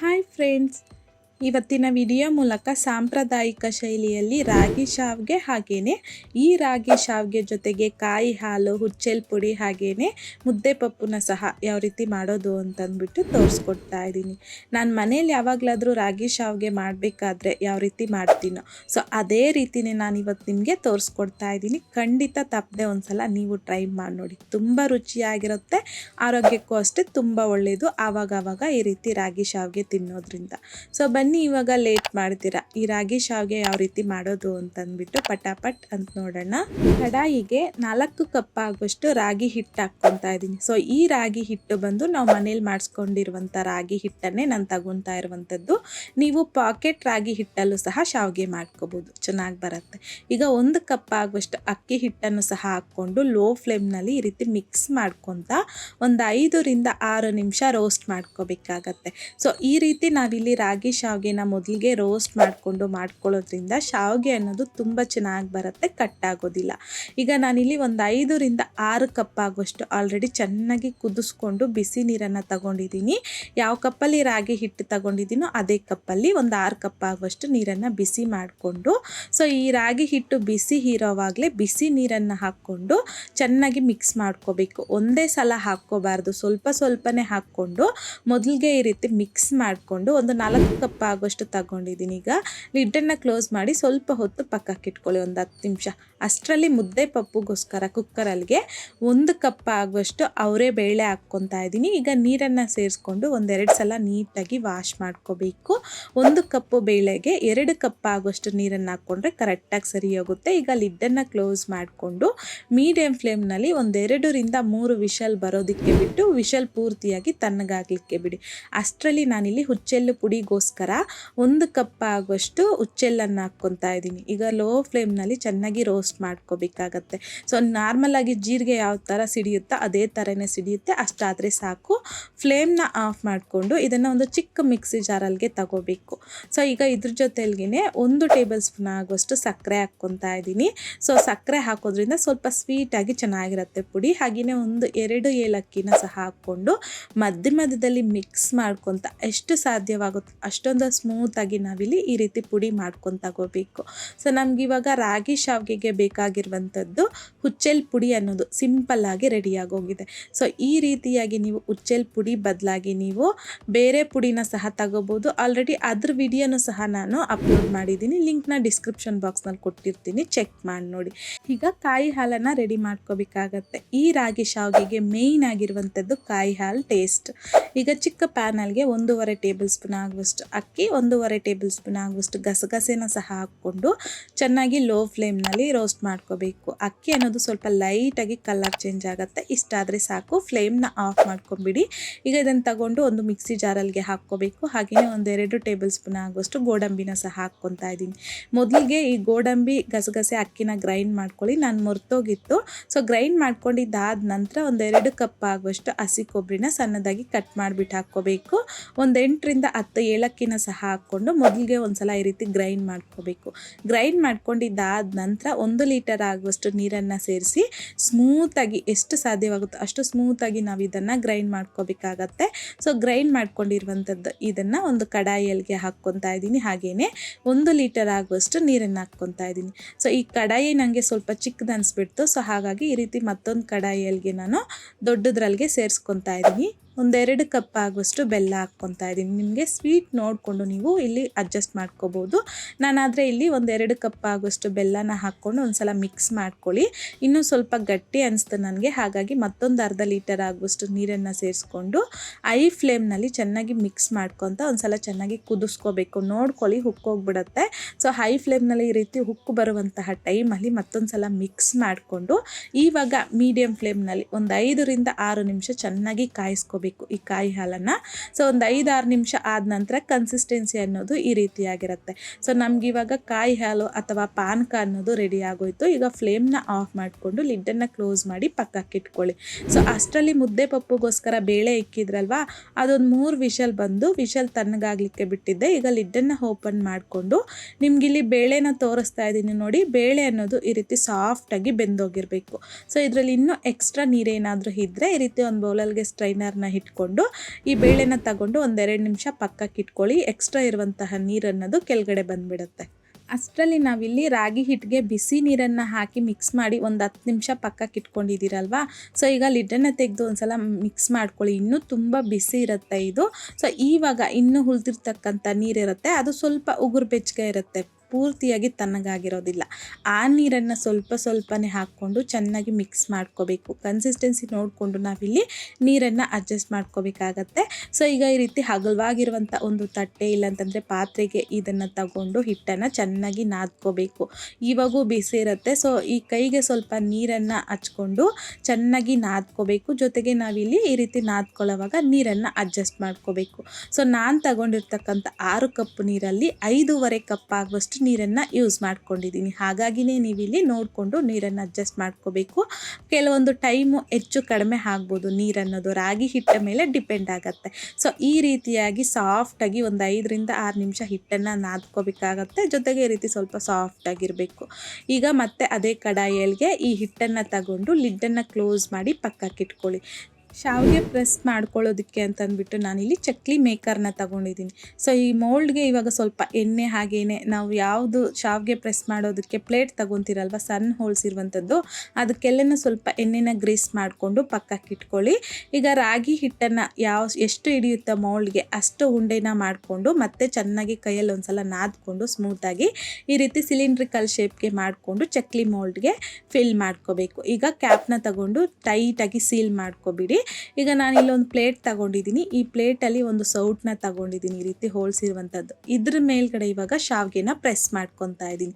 Hi friends ಇವತ್ತಿನ video ಮೂಲಕ ಸಾಂಪ್ರದಾಯಿಕ ಶೈಲಿಯಲ್ಲಿ ರಾಗಿ ಶಾವ್ಗೆ ಹಾಗೇನೆ, ಈ ರಾಗಿ ಶಾವ್ಗೆ ಜೊತೆಗೆ ಕಾಯಿ ಹಾಲು, ಹುಚ್ಚೆಲ್ ಪುಡಿ ಹಾಗೇನೆ, ಮುದ್ದೆ ಪಪ್ಪುನ ಸಹ ಯಾವ ರೀತಿ ಮಾಡೋದು ಅಂತಂದ್ಬಿಟ್ಟು ತೋರಿಸ್ಕೊಡ್ತಾ ಇದ್ದೀನಿ. ನಾನು ಮನೇಲಿ ಯಾವಾಗಲಾದರೂ ರಾಗಿ ಶಾವ್ಗೆ ಮಾಡಬೇಕಾದ್ರೆ ಯಾವ ರೀತಿ ಮಾಡ್ತೀನೋ, ಸೊ ಅದೇ ರೀತಿನೇ ನಾನು ಇವತ್ತು ನಿಮಗೆ ತೋರಿಸ್ಕೊಡ್ತಾ ಇದ್ದೀನಿ. ಖಂಡಿತ ತಪ್ಪದೆ ಒಂದ್ಸಲ ನೀವು ಟ್ರೈ ಮಾಡಿ ನೋಡಿ. ತುಂಬ ರುಚಿಯಾಗಿರುತ್ತೆ, ಆರೋಗ್ಯಕ್ಕೂ ಅಷ್ಟೇ ತುಂಬ ಒಳ್ಳೆಯದು ಆವಾಗ ಆವಾಗ ಈ ರೀತಿ ರಾಗಿ ಶಾವ್ಗೆ ತಿನ್ನೋದ್ರಿಂದ. ಸೊ ಬನ್ನಿ ಇವಾಗ ಲೇಟ್ ಮಾಡ್ತೀರಾ? ಈ ರಾಗಿ ಶಾವ್ಗೆ ಯಾವ ರೀತಿ ಮಾಡೋದು ಅಂತಂದ್ಬಿಟ್ಟು ಪಟಾಪಟ್ ಅಂತ ನೋಡೋಣ. ಕಡಾಯಿಗೆ ನಾಲ್ಕು ಕಪ್ ಆಗುವಷ್ಟು ರಾಗಿ ಹಿಟ್ಟು ಹಾಕ್ಕೊತಾ ಇದ್ದೀನಿ. ಸೊ ಈ ರಾಗಿ ಹಿಟ್ಟು ಬಂದು ನಾವು ಮನೇಲಿ ಮಾಡಿಸ್ಕೊಂಡಿರುವಂಥ ರಾಗಿ ಹಿಟ್ಟನ್ನೇ ನಾನು ತಗೊತಾ ಇರುವಂಥದ್ದು. ನೀವು ಪಾಕೆಟ್ ರಾಗಿ ಹಿಟ್ಟಲ್ಲೂ ಸಹ ಶಾವ್ಗೆ ಮಾಡ್ಕೋಬೋದು. ಚೆನ್ನಾಗಿ ಬರುತ್ತೆ. ಈಗ ಒಂದು ಕಪ್ ಆಗುವಷ್ಟು ಅಕ್ಕಿ ಹಿಟ್ಟನ್ನು ಸಹ ಹಾಕ್ಕೊಂಡು ಲೋ ಫ್ಲೇಮ್ನಲ್ಲಿ ಈ ರೀತಿ ಮಿಕ್ಸ್ ಮಾಡ್ಕೊತ ಒಂದು ಐದರಿಂದ ಆರು ನಿಮಿಷ ರೋಸ್ಟ್ ಮಾಡ್ಕೋಬೇಕಾಗತ್ತೆ. ಸೊ ಈ ರೀತಿ ನಾವಿಲ್ಲಿ ರಾಗಿ ಶಾವ್ಗೆನ ಮೊದಲಿಗೆ ರೋಸ್ಟ್ ಮಾಡಿಕೊಂಡು ಮಾಡ್ಕೊಳ್ಳೋದ್ರಿಂದ ಶಾವಿಗೆ ಅನ್ನೋದು ತುಂಬ ಚೆನ್ನಾಗಿ ಬರುತ್ತೆ, ಕಟ್ಟಾಗೋದಿಲ್ಲ. ಈಗ ನಾನಿಲ್ಲಿ ಒಂದು ಐದರಿಂದ ಆರು ಕಪ್ ಆಗುವಷ್ಟು ಆಲ್ರೆಡಿ ಚೆನ್ನಾಗಿ ಕುದಿಸ್ಕೊಂಡು ಬಿಸಿ ನೀರನ್ನು ತಗೊಂಡಿದ್ದೀನಿ. ಯಾವ ಕಪ್ಪಲ್ಲಿ ರಾಗಿ ಹಿಟ್ಟು ತಗೊಂಡಿದ್ದೀನೋ ಅದೇ ಕಪ್ಪಲ್ಲಿ ಒಂದು ಆರು ಕಪ್ ಆಗುವಷ್ಟು ನೀರನ್ನು ಬಿಸಿ ಮಾಡಿಕೊಂಡು, ಸೊ ಈ ರಾಗಿ ಹಿಟ್ಟು ಬಿಸಿ ಹೀರೋವಾಗಲೇ ಬಿಸಿ ನೀರನ್ನು ಹಾಕ್ಕೊಂಡು ಚೆನ್ನಾಗಿ ಮಿಕ್ಸ್ ಮಾಡ್ಕೋಬೇಕು. ಒಂದೇ ಸಲ ಹಾಕ್ಕೋಬಾರ್ದು, ಸ್ವಲ್ಪ ಸ್ವಲ್ಪನೇ ಹಾಕ್ಕೊಂಡು ಮೊದಲಿಗೆ ಈ ರೀತಿ ಮಿಕ್ಸ್ ಮಾಡಿಕೊಂಡು ಒಂದು ನಾಲ್ಕು ಕಪ್ ಆಗುವಷ್ಟು ತಗೊಂಡಿದ್ದೀನಿ. ಈಗ ಲಿಡ್ಡನ್ನು ಕ್ಲೋಸ್ ಮಾಡಿ ಸ್ವಲ್ಪ ಹೊತ್ತು ಪಕ್ಕಕ್ಕೆ ಇಟ್ಕೊಳ್ಳಿ, ಒಂದು ಹತ್ತು ನಿಮಿಷ. ಅಷ್ಟರಲ್ಲಿ ಮುದ್ದೆ ಪಪ್ಪುಗೋಸ್ಕರ ಕುಕ್ಕರಲ್ಲಿಗೆ ಒಂದು ಕಪ್ ಆಗುವಷ್ಟು ಅವರೇ ಬೇಳೆ ಹಾಕ್ಕೊತಾ ಇದ್ದೀನಿ. ಈಗ ನೀರನ್ನು ಸೇರಿಸ್ಕೊಂಡು ಒಂದೆರಡು ಸಲ ನೀಟಾಗಿ ವಾಶ್ ಮಾಡ್ಕೋಬೇಕು. ಒಂದು ಕಪ್ಪು ಬೇಳೆಗೆ ಎರಡು ಕಪ್ ಆಗುವಷ್ಟು ನೀರನ್ನು ಹಾಕ್ಕೊಂಡ್ರೆ ಕರೆಕ್ಟಾಗಿ ಸರಿ ಹೋಗುತ್ತೆ ಈಗ ಲಿಡ್ಡನ್ನು ಕ್ಲೋಸ್ ಮಾಡಿಕೊಂಡು ಮೀಡಿಯಮ್ ಫ್ಲೇಮ್ನಲ್ಲಿ ಒಂದೆರಡರಿಂದ ಮೂರು ವಿಷಲ್ ಬರೋದಕ್ಕೆ ಬಿಟ್ಟು ವಿಷಲ್ ಪೂರ್ತಿಯಾಗಿ ತಣ್ಣಗಾಗಲಿಕ್ಕೆ ಬಿಡಿ. ಅಷ್ಟರಲ್ಲಿ ನಾನಿಲ್ಲಿ ಹುಚ್ಚೆಲ್ಲು ಪುಡಿಗೋಸ್ಕರ ಒಂದು ಕಪ್ ಆಗುವಷ್ಟು ಉಚ್ಚೆಲ್ಲನ್ನು ಹಾಕ್ಕೊತಾ ಇದ್ದೀನಿ. ಈಗ ಲೋ ಫ್ಲೇಮ್ನಲ್ಲಿ ಚೆನ್ನಾಗಿ ರೋಸ್ಟ್ ಮಾಡ್ಕೋಬೇಕಾಗತ್ತೆ. ಸೊ ನಾರ್ಮಲಾಗಿ ಜೀರಿಗೆ ಯಾವ ಥರ ಸಿಡಿಯುತ್ತೋ ಅದೇ ಥರನೇ ಸಿಡಿಯುತ್ತೆ. ಅಷ್ಟಾದರೆ ಸಾಕು. ಫ್ಲೇಮ್ನ ಆಫ್ ಮಾಡಿಕೊಂಡು ಇದನ್ನು ಒಂದು ಚಿಕ್ಕ ಮಿಕ್ಸಿ ಜಾರಲ್ಗೆ ತಗೋಬೇಕು. ಸೊ ಈಗ ಇದ್ರ ಜೊತೆಲ್ಗೆ ಒಂದು ಟೇಬಲ್ ಸ್ಪೂನ್ ಆಗುವಷ್ಟು ಸಕ್ಕರೆ ಹಾಕ್ಕೊತಾ ಇದ್ದೀನಿ. ಸೊ ಸಕ್ಕರೆ ಹಾಕೋದ್ರಿಂದ ಸ್ವಲ್ಪ ಸ್ವೀಟಾಗಿ ಚೆನ್ನಾಗಿರುತ್ತೆ ಪುಡಿ. ಹಾಗೆಯೇ ಒಂದು ಎರಡು ಏಲಕ್ಕಿನ ಸಹ ಹಾಕ್ಕೊಂಡು ಮಧ್ಯ ಮಧ್ಯದಲ್ಲಿ ಮಿಕ್ಸ್ ಮಾಡ್ಕೊತ ಎಷ್ಟು ಸಾಧ್ಯವಾಗುತ್ತೆ ಅಷ್ಟೊಂದು ಸ್ಮೂತಾಗಿ ನಾವಿಲ್ಲಿ ಈ ರೀತಿ ಪುಡಿ ಮಾಡ್ಕೊಂಡು ತಗೋಬೇಕು ಸೊ ನಮ್ಗೆ ಇವಾಗ ರಾಗಿ ಶಾವಿಗೆಗೆ ಬೇಕಾಗಿರುವಂಥದ್ದು ಹುಚ್ಚೆಲ್ ಪುಡಿ ಅನ್ನೋದು ಸಿಂಪಲ್ ಆಗಿ ರೆಡಿಯಾಗಿ ಹೋಗಿದೆ. ಸೊ ಈ ರೀತಿಯಾಗಿ ನೀವು ಹುಚ್ಚೆಲ್ ಪುಡಿ ಬದಲಾಗಿ ನೀವು ಬೇರೆ ಪುಡಿನ ಸಹ ತಗೋಬೋದು. ಆಲ್ರೆಡಿ ಅದ್ರ ವಿಡಿಯೋನು ಸಹ ನಾನು ಅಪ್ಲೋಡ್ ಮಾಡಿದ್ದೀನಿ. ಲಿಂಕ್ನ ಡಿಸ್ಕ್ರಿಪ್ಷನ್ ಬಾಕ್ಸ್ನಲ್ಲಿ ಕೊಟ್ಟಿರ್ತೀನಿ. ಚೆಕ್ ಮಾಡಿ ನೋಡಿ. ಈಗ ಕಾಯಿ ಹಾಲನ್ನ ರೆಡಿ ಮಾಡ್ಕೋಬೇಕಾಗತ್ತೆ. ಈ ರಾಗಿ ಶಾವಿಗೆಗೆ ಮೇಯ್ನ್ ಆಗಿರುವಂಥದ್ದು ಕಾಯಿ ಹಾಲು ಟೇಸ್ಟ್ ಈಗ ಚಿಕ್ಕ ಪ್ಯಾನಲ್ಗೆ ಒಂದೂವರೆ ಟೇಬಲ್ ಸ್ಪೂನ್ ಆಗುವಷ್ಟು ಅಕ್ಕಿ ಒಂದೂವರೆ ಟೇಬಲ್ ಸ್ಪೂನ್ ಆಗುವಷ್ಟು ಗಸಗಸೆನ ಸಹ ಹಾಕ್ಕೊಂಡು ಚೆನ್ನಾಗಿ ಲೋ ಫ್ಲೇಮ್ನಲ್ಲಿ ರೋಸ್ಟ್ ಮಾಡ್ಕೋಬೇಕು. ಅಕ್ಕಿ ಅನ್ನೋದು ಸ್ವಲ್ಪ ಲೈಟಾಗಿ ಕಲರ್ ಚೇಂಜ್ ಆಗುತ್ತೆ. ಇಷ್ಟಾದರೆ ಸಾಕು. ಫ್ಲೇಮ್ನ ಆಫ್ ಮಾಡ್ಕೊಂಬಿಡಿ. ಈಗ ಇದನ್ನು ತಗೊಂಡು ಒಂದು ಮಿಕ್ಸಿ ಜಾರಲ್ಗೆ ಹಾಕ್ಕೋಬೇಕು. ಹಾಗೆಯೇ ಒಂದೆರಡು ಟೇಬಲ್ ಸ್ಪೂನ್ ಆಗುವಷ್ಟು ಗೋಡಂಬಿನ ಸಹ ಹಾಕ್ಕೊತಾ ಇದ್ದೀನಿ. ಮೊದಲಿಗೆ ಈ ಗೋಡಂಬಿ, ಗಸಗಸೆ, ಅಕ್ಕಿನ ಗ್ರೈಂಡ್ ಮಾಡ್ಕೊಳ್ಳಿ. ನಾನು ಮರ್ತೋಗಿತ್ತು. ಸೊ ಗ್ರೈಂಡ್ ಮಾಡ್ಕೊಂಡಿದ್ದಾದ ನಂತರ ಒಂದೆರಡು ಕಪ್ ಆಗುವಷ್ಟು ಹಸಿ ಕೊಬ್ಬರಿನ ಸಣ್ಣದಾಗಿ ಕಟ್ ಮಾಡಿಬಿಟ್ಟು ಹಾಕ್ಕೋಬೇಕು. ಒಂದು ಎಂಟರಿಂದ ಹತ್ತು ಏಲಕ್ಕಿನ ಸಹ ಹಾಕ್ಕೊಂಡು ಮೊದಲಿಗೆ ಒಂದ್ಸಲ ಈ ರೀತಿ ಗ್ರೈಂಡ್ ಮಾಡ್ಕೋಬೇಕು. ಗ್ರೈಂಡ್ ಮಾಡ್ಕೊಂಡಿದ್ದಾದ ನಂತರ ಒಂದು ಲೀಟರ್ ಆಗುವಷ್ಟು ನೀರನ್ನು ಸೇರಿಸಿ ಸ್ಮೂತಾಗಿ ಎಷ್ಟು ಸಾಧ್ಯವಾಗುತ್ತೋ ಅಷ್ಟು ಸ್ಮೂತಾಗಿ ನಾವು ಇದನ್ನು ಗ್ರೈಂಡ್ ಮಾಡ್ಕೋಬೇಕಾಗತ್ತೆ. ಸೊ ಗ್ರೈಂಡ್ ಮಾಡ್ಕೊಂಡಿರುವಂಥದ್ದು ಇದನ್ನು ಒಂದು ಕಡಾಯಿಯಲ್ಲಿಗೆ ಹಾಕ್ಕೊತಾ ಇದ್ದೀನಿ. ಹಾಗೆಯೇ ಒಂದು ಲೀಟರ್ ಆಗುವಷ್ಟು ನೀರನ್ನು ಹಾಕ್ಕೊತಾ ಇದ್ದೀನಿ. ಸೊ ಈ ಕಡಾಯಿ ನನಗೆ ಸ್ವಲ್ಪ ಚಿಕ್ಕದು ಅನಿಸ್ಬಿಡ್ತು. ಸೊ ಹಾಗಾಗಿ ಈ ರೀತಿ ಮತ್ತೊಂದು ಕಡಾಯಿಯಲ್ಲಿಗೆ ನಾನು ದೊಡ್ಡದ್ರಲ್ಲಿಗೆ ಸೇರಿಸ್ಕೊತಾ ಇದ್ದೀನಿ. ಒಂದೆರಡು ಕಪ್ ಆಗುವಷ್ಟು ಬೆಲ್ಲ ಹಾಕ್ಕೊತಾ ಇದ್ದೀನಿ. ನಿಮಗೆ ಸ್ವೀಟ್ ನೋಡಿಕೊಂಡು ನೀವು ಇಲ್ಲಿ ಅಡ್ಜಸ್ಟ್ ಮಾಡ್ಕೋಬೋದು. ನಾನಾದರೆ ಇಲ್ಲಿ ಒಂದೆರಡು ಕಪ್ ಆಗುವಷ್ಟು ಬೆಲ್ಲನ ಹಾಕ್ಕೊಂಡು ಒಂದು ಸಲ ಮಿಕ್ಸ್ ಮಾಡ್ಕೊಳ್ಳಿ. ಇನ್ನೂ ಸ್ವಲ್ಪ ಗಟ್ಟಿ ಅನಿಸ್ತು ನನಗೆ, ಹಾಗಾಗಿ ಮತ್ತೊಂದು ಅರ್ಧ ಲೀಟರ್ ಆಗುವಷ್ಟು ನೀರನ್ನು ಸೇರಿಸ್ಕೊಂಡು ಐ ಫ್ಲೇಮ್ನಲ್ಲಿ ಚೆನ್ನಾಗಿ ಮಿಕ್ಸ್ ಮಾಡ್ಕೊತ ಒಂದು ಸಲ ಚೆನ್ನಾಗಿ ಕುದಿಸ್ಕೋಬೇಕು. ನೋಡ್ಕೊಳ್ಳಿ ಹುಕ್ಕೋಗ್ಬಿಡುತ್ತೆ ಸೊ ಹೈ ಫ್ಲೇಮ್ನಲ್ಲಿ ಈ ರೀತಿ ಹುಕ್ಕು ಬರುವಂತಹ ಟೈಮಲ್ಲಿ ಮತ್ತೊಂದು ಸಲ ಮಿಕ್ಸ್ ಮಾಡಿಕೊಂಡು ಇವಾಗ ಮೀಡಿಯಮ್ ಫ್ಲೇಮ್ನಲ್ಲಿ ಒಂದು ಐದರಿಂದ ಆರು ನಿಮಿಷ ಚೆನ್ನಾಗಿ ಕಾಯಿಸ್ಕೋಬೇಕು. ಈ ಕಾಯಿ ಹಾಲನ್ನು. ಸೊ ಒಂದು ಐದಾರು ನಿಮಿಷ ಆದ ನಂತರ ಕನ್ಸಿಸ್ಟೆನ್ಸಿ ಅನ್ನೋದು ಈ ರೀತಿಯಾಗಿರುತ್ತೆ. ಸೊ ನಮ್ಗೆ ಇವಾಗ ಕಾಯಿ ಹಾಲು ಅಥವಾ ಪಾನಕ ಅನ್ನೋದು ರೆಡಿ ಆಗೋಯ್ತು. ಈಗ ಫ್ಲೇಮ್ನ ಆಫ್ ಮಾಡಿಕೊಂಡು ಲಿಡ್ಡನ್ನು ಕ್ಲೋಸ್ ಮಾಡಿ ಪಕ್ಕಕ್ಕೆ ಇಟ್ಕೊಳ್ಳಿ. ಸೊ ಅಷ್ಟರಲ್ಲಿ ಮುದ್ದೆ ಪಪ್ಪುಗೋಸ್ಕರ ಬೇಳೆ ಇಕ್ಕಿದ್ರಲ್ವಾ, ಅದೊಂದು ಮೂರು ವಿಷಲ್ ಬಂದು ವಿಷಲ್ ತಣ್ಣಗಾಗಲಿಕ್ಕೆ ಬಿಟ್ಟಿದ್ದೆ. ಈಗ ಲಿಡ್ಡನ್ನು ಓಪನ್ ಮಾಡಿಕೊಂಡು ನಿಮ್ಗಿಲ್ಲಿ ಬೇಳೆನ ತೋರಿಸ್ತಾ ಇದ್ದೀನಿ ನೋಡಿ. ಬೇಳೆ ಅನ್ನೋದು ಈ ರೀತಿ ಸಾಫ್ಟಾಗಿ ಬೆಂದೋಗಿರಬೇಕು. ಸೊ ಇದರಲ್ಲಿ ಇನ್ನೂ ಎಕ್ಸ್ಟ್ರಾ ನೀರೇನಾದರೂ ಇದ್ದರೆ ಈ ರೀತಿ ಒಂದು ಬೌಲಲ್ಗೆ ಸ್ಟ್ರೈನರ್ನ ಇಟ್ಕೊಂಡು ಈ ಬೇಳೆನ ತಗೊಂಡು ಒಂದೆರಡು ನಿಮಿಷ ಪಕ್ಕಕ್ಕೆ ಇಟ್ಕೊಳ್ಳಿ. ಎಕ್ಸ್ಟ್ರಾ ಇರುವಂತಹ ನೀರನ್ನೋದು ಕೆಳಗಡೆ ಬಂದ್ಬಿಡುತ್ತೆ. ಅಷ್ಟರಲ್ಲಿ ನಾವಿಲ್ಲಿ ರಾಗಿ ಹಿಟ್ಟಿಗೆ ಬಿಸಿ ನೀರನ್ನು ಹಾಕಿ ಮಿಕ್ಸ್ ಮಾಡಿ ಒಂದು ಹತ್ತು ನಿಮಿಷ ಪಕ್ಕಕ್ಕೆ ಇಟ್ಕೊಂಡಿದ್ದೀರಲ್ವಾ? ಸೊ ಈಗ ಲಿಡ್ಡನ್ನು ತೆಗೆದು ಒಂದ್ಸಲ ಮಿಕ್ಸ್ ಮಾಡ್ಕೊಳ್ಳಿ. ಇನ್ನೂ ತುಂಬ ಬಿಸಿ ಇರುತ್ತೆ ಇದು. ಸೊ ಇವಾಗ ಇನ್ನೂ ಉಳಿದಿರ್ತಕ್ಕಂಥ ನೀರಿರುತ್ತೆ. ಅದು ಸ್ವಲ್ಪ ಉಗುರು ಬೆಚ್ಚಗೆ ಇರುತ್ತೆ. ಪೂರ್ತಿಯಾಗಿ ತಣ್ಣಗಾಗಿರೋದಿಲ್ಲ ಆ ನೀರನ್ನು ಸ್ವಲ್ಪ ಸ್ವಲ್ಪನೇ ಹಾಕ್ಕೊಂಡು ಚೆನ್ನಾಗಿ ಮಿಕ್ಸ್ ಮಾಡ್ಕೋಬೇಕು. ಕನ್ಸಿಸ್ಟೆನ್ಸಿ ನೋಡಿಕೊಂಡು ನಾವಿಲ್ಲಿ ನೀರನ್ನು ಅಡ್ಜಸ್ಟ್ ಮಾಡ್ಕೋಬೇಕಾಗತ್ತೆ. ಸೊ ಈಗ ಈ ರೀತಿ ಹಗಲವಾಗಿರುವಂಥ ಒಂದು ತಟ್ಟೆ ಇಲ್ಲಾಂತಂದರೆ ಪಾತ್ರೆಗೆ ಇದನ್ನು ತಗೊಂಡು ಹಿಟ್ಟನ್ನು ಚೆನ್ನಾಗಿ ನಾದ್ಕೋಬೇಕು. ಇವಾಗೂ ಬಿಸಿ ಇರುತ್ತೆ. ಸೊ ಈ ಕೈಗೆ ಸ್ವಲ್ಪ ನೀರನ್ನು ಹಚ್ಕೊಂಡು ಚೆನ್ನಾಗಿ ನಾದ್ಕೋಬೇಕು. ಜೊತೆಗೆ ನಾವಿಲ್ಲಿ ಈ ರೀತಿ ನಾದ್ಕೊಳ್ಳೋವಾಗ ನೀರನ್ನು ಅಡ್ಜಸ್ಟ್ ಮಾಡ್ಕೋಬೇಕು. ಸೊ ನಾನು ತಗೊಂಡಿರ್ತಕ್ಕಂಥ ಆರು ಕಪ್ ನೀರಲ್ಲಿ ಐದೂವರೆ ಕಪ್ ಆಗುವಷ್ಟು ನೀರನ್ನು ಯೂಸ್ ಮಾಡ್ಕೊಂಡಿದ್ದೀನಿ. ಹಾಗಾಗಿನೇ ನೀವಿಲ್ಲಿ ನೋಡಿಕೊಂಡು ನೀರನ್ನು ಅಡ್ಜಸ್ಟ್ ಮಾಡ್ಕೋಬೇಕು. ಕೆಲವೊಂದು ಟೈಮು ಹೆಚ್ಚು ಕಡಿಮೆ ಆಗ್ಬೋದು ನೀರನ್ನೋದು ರಾಗಿ ಹಿಟ್ಟ ಮೇಲೆ ಡಿಪೆಂಡ್ ಆಗುತ್ತೆ. ಸೊ ಈ ರೀತಿಯಾಗಿ ಸಾಫ್ಟಾಗಿ ಒಂದು ಐದರಿಂದ ಆರು ನಿಮಿಷ ಹಿಟ್ಟನ್ನು ನಾದ್ಕೋಬೇಕಾಗತ್ತೆ. ಜೊತೆಗೆ ಈ ರೀತಿ ಸ್ವಲ್ಪ ಸಾಫ್ಟಾಗಿರಬೇಕು ಈಗ ಮತ್ತೆ ಅದೇ ಕಡಾಯಿಯಲ್ಲಿಗೆ ಈ ಹಿಟ್ಟನ್ನು ತಗೊಂಡು ಲಿಡ್ಡನ್ನು ಕ್ಲೋಸ್ ಮಾಡಿ ಪಕ್ಕಕ್ಕೆ ಇಟ್ಕೊಳ್ಳಿ ಶಾವಿಗೆ ಪ್ರೆಸ್ ಮಾಡ್ಕೊಳ್ಳೋದಕ್ಕೆ ಅಂತಂದ್ಬಿಟ್ಟು ನಾನಿಲ್ಲಿ ಚಕ್ಲಿ ಮೇಕರ್ನ ತಗೊಂಡಿದ್ದೀನಿ. ಸೊ ಈ ಮೋಲ್ಡ್ಗೆ ಇವಾಗ ಸ್ವಲ್ಪ ಎಣ್ಣೆ ಹಾಗೇನೆ ನಾವು ಯಾವುದು ಶಾವಿಗೆ ಪ್ರೆಸ್ ಮಾಡೋದಕ್ಕೆ ಪ್ಲೇಟ್ ತಗೊತೀರಲ್ವ, ಸಣ್ಣ ಹೋಲ್ಸ್ ಇರುವಂಥದ್ದು, ಅದಕ್ಕೆಲ್ಲನೂ ಸ್ವಲ್ಪ ಎಣ್ಣೆನ ಗ್ರೀಸ್ ಮಾಡಿಕೊಂಡು ಪಕ್ಕಕ್ಕೆ ಇಟ್ಕೊಳ್ಳಿ. ಈಗ ರಾಗಿ ಹಿಟ್ಟನ್ನು ಯಾವ, ಎಷ್ಟು ಹಿಡಿಯುತ್ತೆ ಮೋಲ್ಡ್ಗೆ ಅಷ್ಟು ಉಂಡೆನ ಮಾಡಿಕೊಂಡು ಮತ್ತೆ ಚೆನ್ನಾಗಿ ಕೈಯಲ್ಲಿ ಒಂದ್ಸಲ ನಾದ್ಕೊಂಡು ಸ್ಮೂತಾಗಿ ಈ ರೀತಿ ಸಿಲಿಂಡ್ರಿಕಲ್ ಶೇಪ್ಗೆ ಮಾಡಿಕೊಂಡು ಚಕ್ಲಿ ಮೋಲ್ಡ್ಗೆ ಫಿಲ್ ಮಾಡ್ಕೋಬೇಕು. ಈಗ ಕ್ಯಾಪ್ನ ತಗೊಂಡು ಟೈಟಾಗಿ ಸೀಲ್ ಮಾಡ್ಕೊಬಿಡಿ. ಈಗ ನಾನು ಇಲ್ಲೊಂದು ಪ್ಲೇಟ್ ತಗೊಂಡಿದ್ದೀನಿ ಈ ಪ್ಲೇಟಲ್ಲಿ ಒಂದು ಸೌಟ್ನ ತಗೊಂಡಿದ್ದೀನಿ ಈ ರೀತಿ ಹೋಲ್ಸ್ ಇರುವಂಥದ್ದು ಇದ್ರ ಮೇಲ್ಗಡೆ ಇವಾಗ ಶಾವಿಗೆನ ಪ್ರೆಸ್ ಮಾಡ್ಕೊತಾ ಇದ್ದೀನಿ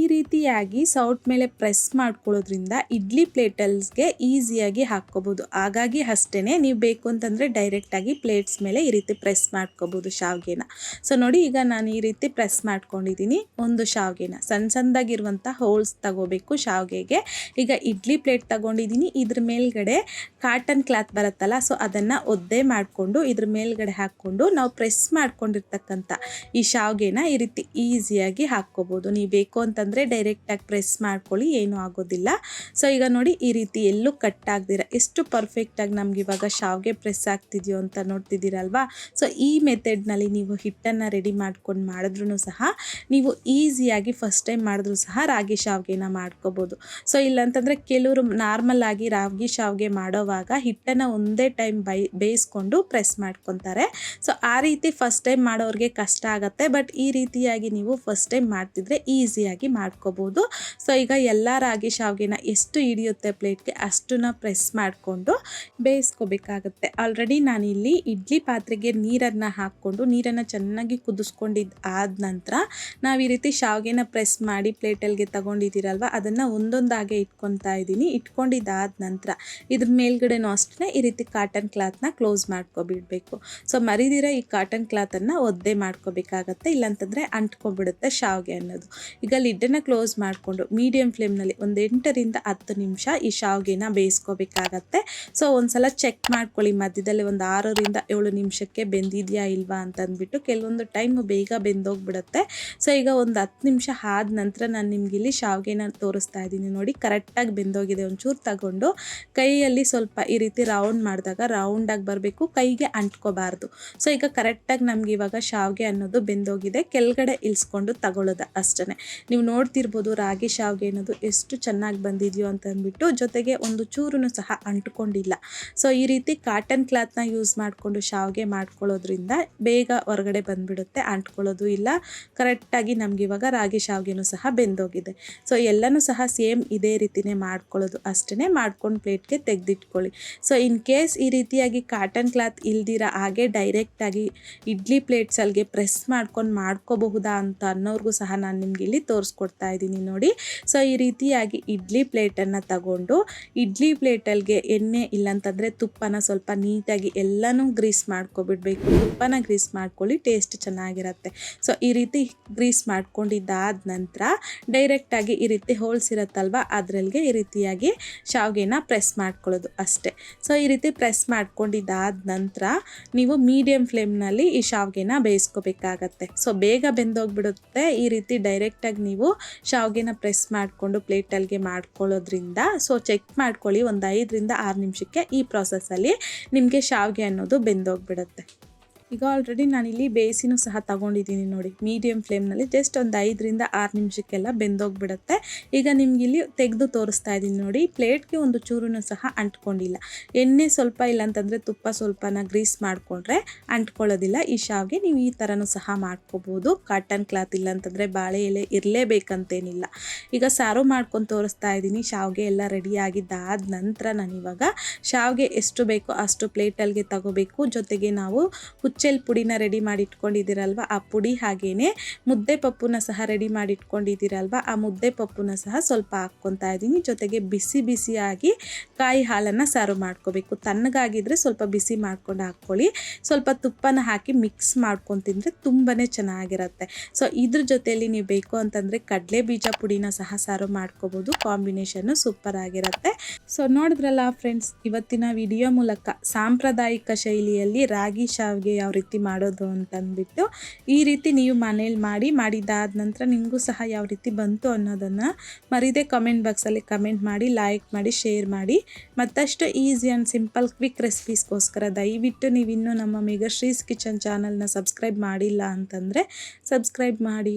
ಈ ರೀತಿಯಾಗಿ ಸೌಟ್ ಮೇಲೆ ಪ್ರೆಸ್ ಮಾಡ್ಕೊಳ್ಳೋದ್ರಿಂದ ಇಡ್ಲಿ ಪ್ಲೇಟಲ್ಸ್ಗೆ ಈಸಿಯಾಗಿ ಹಾಕ್ಕೋಬೋದು. ಹಾಗಾಗಿ ಅಷ್ಟೇ ನೀವು ಬೇಕು ಅಂತಂದರೆ ಡೈರೆಕ್ಟಾಗಿ ಪ್ಲೇಟ್ಸ್ ಮೇಲೆ ಈ ರೀತಿ ಪ್ರೆಸ್ ಮಾಡ್ಕೋಬೋದು ಶಾವಿಗೆನ. ಸೊ ನೋಡಿ ಈಗ ನಾನು ಈ ರೀತಿ ಪ್ರೆಸ್ ಮಾಡ್ಕೊಂಡಿದ್ದೀನಿ ಒಂದು ಶಾವಿಗೆನ. ಸಣ್ಣ ಸಣ್ಣದಾಗಿರುವಂಥ ಹೋಲ್ಸ್ ತಗೋಬೇಕು ಶಾವಿಗೆಗೆ. ಈಗ ಇಡ್ಲಿ ಪ್ಲೇಟ್ ತಗೊಂಡಿದ್ದೀನಿ ಇದ್ರ ಮೇಲ್ಗಡೆ ಕಾಟನ್ ಕ್ಲಾತ್ ಬರುತ್ತಲ್ಲ ಸೊ ಅದನ್ನು ಒದ್ದೆ ಮಾಡಿಕೊಂಡು ಇದ್ರ ಮೇಲ್ಗಡೆ ಹಾಕ್ಕೊಂಡು ನಾವು ಪ್ರೆಸ್ ಮಾಡ್ಕೊಂಡಿರ್ತಕ್ಕಂಥ ಈ ಶಾವ್ಗೆನ ಈ ರೀತಿ ಈಸಿಯಾಗಿ ಹಾಕ್ಕೋಬೋದು. ನೀವು ಬೇಕು ಅಂತಂದರೆ ಡೈರೆಕ್ಟಾಗಿ ಪ್ರೆಸ್ ಮಾಡ್ಕೊಳ್ಳಿ, ಏನೂ ಆಗೋದಿಲ್ಲ. ಸೊ ಈಗ ನೋಡಿ ಈ ರೀತಿ ಎಲ್ಲೂ ಕಟ್ ಆಗ್ದಿರ, ಎಷ್ಟು ಪರ್ಫೆಕ್ಟಾಗಿ ನಮ್ಗೆ ಇವಾಗ ಶಾವ್ಗೆ ಪ್ರೆಸ್ ಆಗ್ತಿದೆಯೋ ಅಂತ ನೋಡ್ತಿದ್ದೀರಲ್ವಾ? ಸೊ ಈ ಮೆಥಡ್ನಲ್ಲಿ ನೀವು ಹಿಟ್ಟನ್ನು ರೆಡಿ ಮಾಡ್ಕೊಂಡು ಮಾಡಿದ್ರೂ ಸಹ ನೀವು ಈಸಿಯಾಗಿ ಫಸ್ಟ್ ಟೈಮ್ ಮಾಡಿದ್ರೂ ಸಹ ರಾಗಿ ಶಾವ್ಗೆನ ಮಾಡ್ಕೋಬೋದು. ಸೊ ಇಲ್ಲಂತಂದರೆ ಕೆಲವರು ನಾರ್ಮಲ್ ಆಗಿ ರಾಗಿ ಶಾವ್ಗೆ ಮಾಡೋವಾಗ ಹಿಟ್ಟನ್ನು ಒಂದೇ ಟೈಮ್ ಬೈ, ಬೇಯಿಸ್ಕೊಂಡು ಪ್ರೆಸ್ ಮಾಡ್ಕೊತಾರೆ. ಸೊ ಆ ರೀತಿ ಫಸ್ಟ್ ಟೈಮ್ ಮಾಡೋರಿಗೆ ಕಷ್ಟ ಆಗುತ್ತೆ ಬಟ್ ಈ ರೀತಿಯಾಗಿ ನೀವು ಫಸ್ಟ್ ಟೈಮ್ ಮಾಡ್ತಿದ್ರೆ ಈಸಿಯಾಗಿ ಮಾಡ್ಕೋಬೋದು. ಸೊ ಈಗ ಎಲ್ಲ ರಾಗಿ ಶಾವ್ಗೆನ ಎಷ್ಟು ಹಿಡಿಯುತ್ತೆ ಪ್ಲೇಟ್ಗೆ ಅಷ್ಟನ್ನ ಪ್ರೆಸ್ ಮಾಡಿಕೊಂಡು ಬೇಯಿಸ್ಕೋಬೇಕಾಗತ್ತೆ. ಆಲ್ರೆಡಿ ನಾನಿಲ್ಲಿ ಇಡ್ಲಿ ಪಾತ್ರೆಗೆ ನೀರನ್ನು ಹಾಕ್ಕೊಂಡು, ನೀರನ್ನು ಚೆನ್ನಾಗಿ ಕುದಿಸ್ಕೊಂಡಿದ್ದು ಆದ ನಂತರ ನಾವು ಈ ರೀತಿ ಶಾವಿಗೆನ ಪ್ರೆಸ್ ಮಾಡಿ ಪ್ಲೇಟಲ್ಲಿಗೆ ತಗೊಂಡಿದ್ದೀರಲ್ವ, ಅದನ್ನು ಒಂದೊಂದಾಗೆ ಇಟ್ಕೊತಾ ಇದ್ದೀನಿ. ಇಟ್ಕೊಂಡಿದ್ದಾದ ನಂತರ ಇದ್ರ ಮೇಲ್ಗಡೆನೂ ಅಷ್ಟೇ ಈ ರೀತಿ ಕಾಟನ್ ಕ್ಲಾತ್ನ ಕ್ಲೋಸ್ ಮಾಡ್ಕೊಬಿಡ್ಬೇಕು. ಸೊ ಮರಿದಿರ ಈ ಕಾಟನ್ ಕ್ಲಾತನ್ನು ಒದ್ದೆ ಮಾಡ್ಕೋಬೇಕಾಗತ್ತೆ, ಇಲ್ಲಾಂತಂದರೆ ಅಂಟ್ಕೊಂಡ್ಬಿಡುತ್ತೆ ಶಾವಿಗೆ ಅನ್ನೋದು. ಈಗ ಲಿಡ್ಡನ್ನು ಕ್ಲೋಸ್ ಮಾಡಿಕೊಂಡು ಮೀಡಿಯಂ ಫ್ಲೇಮ್ನಲ್ಲಿ ಒಂದು ಎಂಟರಿಂದ ಹತ್ತು ನಿಮಿಷ ಈ ಶಾವಿಗೆನ ಬೇಯಿಸ್ಕೋಬೇಕಾಗತ್ತೆ. ಸೊ ಒಂದ್ಸಲ ಚೆಕ್ ಮಾಡ್ಕೊಳ್ಳಿ, ಮಧ್ಯದಲ್ಲಿ ಒಂದು ಆರರಿಂದ ಏಳು ನಿಮಿಷಕ್ಕೆ ಬೆಂದಿದೆಯಾ ಇಲ್ವಾ ಅಂತಂದ್ಬಿಟ್ಟು ಕೆಲವೊಂದು ಟೈಮ್ ಬೇಗ ಬೆಂದೋಗ್ಬಿಡುತ್ತೆ. ಸೊ ಈಗ ಒಂದು ಹತ್ತು ನಿಮಿಷ ಆದ ನಂತರ ನಾನು ನಿಮ್ಗೆ ಇಲ್ಲಿ ಶಾವಿಗೆನ ತೋರಿಸ್ತಾ ಇದ್ದೀನಿ ನೋಡಿ ಕರೆಕ್ಟಾಗಿ ಬೆಂದೋಗಿದೆ ಒಂಚೂರು ತಗೊಂಡು. ಕೈಯಲ್ಲಿ ಸ್ವಲ್ಪ ಈ ರೀತಿ ರೌಂಡ್ ಮಾಡಿದಾಗ ರೌಂಡಾಗಿ ಬರಬೇಕು, ಕೈಗೆ ಅಂಟ್ಕೋಬಾರ್ದು. ಸೊ ಈಗ ಕರೆಕ್ಟಾಗಿ ನಮ್ಗೆ ಇವಾಗ ಶಾವಿಗೆ ಅನ್ನೋದು ಬೆಂದೋಗಿದೆ. ಕೆಳಗಡೆ ಇಳಿಸ್ಕೊಂಡು ತಗೊಳ್ಳೋದು ಅಷ್ಟೇ ನೀವು ನೋಡ್ತಿರ್ಬೋದು ರಾಗಿ ಶಾವಿಗೆ ಅನ್ನೋದು ಎಷ್ಟು ಚೆನ್ನಾಗಿ ಬಂದಿದೆಯೋ ಅಂತ ಅಂದ್ಬಿಟ್ಟು ಜೊತೆಗೆ ಒಂದು ಚೂರು ಸಹ ಅಂಟ್ಕೊಂಡಿಲ್ಲ. ಸೊ ಈ ರೀತಿ ಕಾಟನ್ ಕ್ಲಾತ್ನ ಯೂಸ್ ಮಾಡಿಕೊಂಡು ಶಾವಿಗೆ ಮಾಡ್ಕೊಳ್ಳೋದ್ರಿಂದ ಬೇಗ ಹೊರಗಡೆ ಬಂದುಬಿಡುತ್ತೆ, ಅಂಟ್ಕೊಳ್ಳೋದು ಇಲ್ಲ. ಕರೆಕ್ಟಾಗಿ ನಮ್ಗೆ ಇವಾಗ ರಾಗಿ ಶಾವಿಗೆನೂ ಸಹ ಬೆಂದೋಗಿದೆ. ಸೊ ಎಲ್ಲನೂ ಸಹ ಸೇಮ್ ಇದೇ ರೀತಿನೇ ಮಾಡ್ಕೊಳ್ಳೋದು ಅಷ್ಟೇ ಮಾಡ್ಕೊಂಡು ಪ್ಲೇಟ್ಗೆ ತೆಗೆದಿಟ್ಕೊಳ್ಳಿ. ಸೊ ಇನ್ ಕೇಸ್ ಈ ರೀತಿಯಾಗಿ ಕಾಟನ್ ಕ್ಲಾತ್ ಇಲ್ದಿರ ಹಾಗೆ ಡೈರೆಕ್ಟಾಗಿ ಇಡ್ಲಿ ಪ್ಲೇಟ್ಸಲ್ಲಿಗೆ ಪ್ರೆಸ್ ಮಾಡ್ಕೊಂಡು ಮಾಡ್ಕೋಬಹುದಾ ಅಂತ ಅನ್ನೋರಿಗೂ ಸಹ ನಾನು ನಿಮ್ಗೆ ಇಲ್ಲಿ ತೋರಿಸ್ಕೊಡ್ತಾ ಇದ್ದೀನಿ ನೋಡಿ. ಸೊ ಈ ರೀತಿಯಾಗಿ ಇಡ್ಲಿ ಪ್ಲೇಟನ್ನು ತಗೊಂಡು ಇಡ್ಲಿ ಪ್ಲೇಟಲ್ಲಿಗೆ ಎಣ್ಣೆ ಇಲ್ಲಂತಂದರೆ ತುಪ್ಪನ ಸ್ವಲ್ಪ ನೀಟಾಗಿ ಎಲ್ಲನೂ ಗ್ರೀಸ್ ಮಾಡ್ಕೊಬಿಡ್ಬೇಕು. ತುಪ್ಪನ ಗ್ರೀಸ್ ಮಾಡ್ಕೊಳ್ಳಿ ಟೇಸ್ಟ್ ಚೆನ್ನಾಗಿರುತ್ತೆ. ಸೊ ಈ ರೀತಿ ಗ್ರೀಸ್ ಮಾಡ್ಕೊಂಡಿದ್ದಾದ ನಂತರ ಡೈರೆಕ್ಟಾಗಿ ಈ ರೀತಿ ಹೋಲ್ಸ್ ಇರುತ್ತಲ್ವ ಅದರಲ್ಲಿಗೆ ಈ ರೀತಿಯಾಗಿ ಶಾವಿಗೆನ ಪ್ರೆಸ್ ಮಾಡ್ಕೊಳ್ಳೋದು ಅಷ್ಟೇ. ಸೊ ಈ ರೀತಿ ಪ್ರೆಸ್ ಮಾಡ್ಕೊಂಡಿದ್ದಾದ ನಂತರ ನೀವು ಮೀಡಿಯಮ್ ಫ್ಲೇಮ್ನಲ್ಲಿ ಈ ಶಾವ್ಗೆನ ಬೇಯಿಸ್ಕೋಬೇಕಾಗತ್ತೆ. ಸೊ ಬೇಗ ಬೆಂದೋಗ್ಬಿಡುತ್ತೆ. ಈ ರೀತಿ ಡೈರೆಕ್ಟಾಗಿ ನೀವು ಶಾವ್ಗೆನ ಪ್ರೆಸ್ ಮಾಡಿಕೊಂಡು ಪ್ಲೇಟಲ್ಲಿಗೆ ಮಾಡ್ಕೊಳ್ಳೋದ್ರಿಂದ, ಸೊ ಚೆಕ್ ಮಾಡ್ಕೊಳ್ಳಿ ಒಂದು ಐದರಿಂದ ಆರು ನಿಮಿಷಕ್ಕೆ ಈ ಪ್ರಾಸೆಸ್ಸಲ್ಲಿ ನಿಮಗೆ ಶಾವ್ಗೆ ಅನ್ನೋದು ಬೆಂದೋಗ್ಬಿಡುತ್ತೆ. ಈಗ ಆಲ್ರೆಡಿ ಇಲ್ಲಿ ಬೇಯಿಸಿನೂ ಸಹ ತಗೊಂಡಿದ್ದೀನಿ ನೋಡಿ. ಮೀಡಿಯಮ್ ಫ್ಲೇಮ್ನಲ್ಲಿ ಜಸ್ಟ್ ಒಂದು ಐದರಿಂದ ಆರು ನಿಮಿಷಕ್ಕೆಲ್ಲ ಬೆಂದೋಗ್ಬಿಡುತ್ತೆ. ಈಗ ನಿಮ್ಗೆ ಇಲ್ಲಿ ತೆಗೆದು ತೋರಿಸ್ತಾ ಇದ್ದೀನಿ ನೋಡಿ. ಪ್ಲೇಟ್ಗೆ ಒಂದು ಚೂರು ಸಹ ಅಂಟ್ಕೊಂಡಿಲ್ಲ. ಎಣ್ಣೆ ಸ್ವಲ್ಪ ಇಲ್ಲ ಅಂತಂದರೆ ತುಪ್ಪ ಸ್ವಲ್ಪನ ಗ್ರೀಸ್ ಮಾಡಿಕೊಂಡ್ರೆ ಅಂಟ್ಕೊಳ್ಳೋದಿಲ್ಲ. ಈ ಶಾವ್ಗೆ ನೀವು ಈ ಥರನೂ ಸಹ ಮಾಡ್ಕೋಬೋದು. ಕಾಟನ್ ಕ್ಲಾತ್ ಇಲ್ಲ ಅಂತಂದರೆ ಬಾಳೆ ಎಲೆ ಇರಲೇಬೇಕಂತೇನಿಲ್ಲ. ಈಗ ಸಾರು ಮಾಡ್ಕೊಂಡು ತೋರಿಸ್ತಾ ಇದ್ದೀನಿ. ಶಾವ್ಗೆ ಎಲ್ಲ ರೆಡಿ ಆಗಿದ್ದಾದ ನಂತರ ನಾನಿವಾಗ ಶಾವ್ಗೆ ಎಷ್ಟು ಬೇಕೋ ಅಷ್ಟು ಪ್ಲೇಟಲ್ಲಿಗೆ ತಗೋಬೇಕು. ಜೊತೆಗೆ ನಾವು ಹುಚ್ಚೆಲ್ ಪುಡಿನ ರೆಡಿ ಮಾಡಿಟ್ಕೊಂಡಿದ್ದೀರಲ್ವ? ಆ ಪುಡಿ ಹಾಗೇನೆ ಮುದ್ದೆ ಪಪ್ಪುನ ಸಹ ರೆಡಿ ಮಾಡಿಟ್ಕೊಂಡಿದ್ದೀರಲ್ವ? ಆ ಮುದ್ದೆ ಪಪ್ಪುನ ಸಹ ಸ್ವಲ್ಪ ಹಾಕ್ಕೊತಾ ಇದ್ದೀನಿ. ಜೊತೆಗೆ ಬಿಸಿ ಬಿಸಿಯಾಗಿ ಕಾಯಿ ಹಾಲನ್ನು ಸಾರು ಮಾಡ್ಕೋಬೇಕು. ತಣ್ಣಗಾಗಿದ್ದರೆ ಸ್ವಲ್ಪ ಬಿಸಿ ಮಾಡ್ಕೊಂಡು ಹಾಕ್ಕೊಳ್ಳಿ. ಸ್ವಲ್ಪ ತುಪ್ಪನ ಹಾಕಿ ಮಿಕ್ಸ್ ಮಾಡ್ಕೊಂಡು ತಿಂದರೆ ತುಂಬಾ ಚೆನ್ನಾಗಿರುತ್ತೆ. ಸೊ, ಇದ್ರ ಜೊತೆಯಲ್ಲಿ ನೀವು ಬೇಕು ಅಂತಂದರೆ ಕಡಲೆ ಬೀಜ ಪುಡಿನ ಸಹ ಸಾರು ಮಾಡ್ಕೋಬೋದು. ಕಾಂಬಿನೇಷನ್ನು ಸೂಪರ್ ಆಗಿರುತ್ತೆ. ಸೊ, ನೋಡಿದ್ರಲ್ಲ ಫ್ರೆಂಡ್ಸ್, ಇವತ್ತಿನ ವಿಡಿಯೋ ಮೂಲಕ ಸಾಂಪ್ರದಾಯಿಕ ಶೈಲಿಯಲ್ಲಿ ರಾಗಿ ಶಾವ್ಗೆ ಯಾವ ರೀತಿ ಮಾಡೋದು ಅಂತಂದ್ಬಿಟ್ಟು ಈ ರೀತಿ ನೀವು ಮನೇಲಿ ಮಾಡಿ ಮಾಡಿದ್ದಾದ ನಂತರ ನಿಮಗೂ ಸಹ ಯಾವ ರೀತಿ ಬಂತು ಅನ್ನೋದನ್ನು ಮರಿದೇ ಕಮೆಂಟ್ ಬಾಕ್ಸಲ್ಲಿ ಕಮೆಂಟ್ ಮಾಡಿ ಲೈಕ್ ಮಾಡಿ ಶೇರ್ ಮಾಡಿ. ಮತ್ತಷ್ಟು ಈಸಿ ಆ್ಯಂಡ್ ಸಿಂಪಲ್ ಕ್ವಿಕ್ ರೆಸಿಪೀಸ್ಗೋಸ್ಕರ ದಯವಿಟ್ಟು ನೀವು ಇನ್ನೂ ನಮ್ಮ ಮೆಗಶ್ರೀಸ್ ಕಿಚನ್ ಚಾನಲ್ನ ಸಬ್ಸ್ಕ್ರೈಬ್ ಮಾಡಿಲ್ಲ ಅಂತಂದರೆ ಸಬ್ಸ್ಕ್ರೈಬ್ ಮಾಡಿ.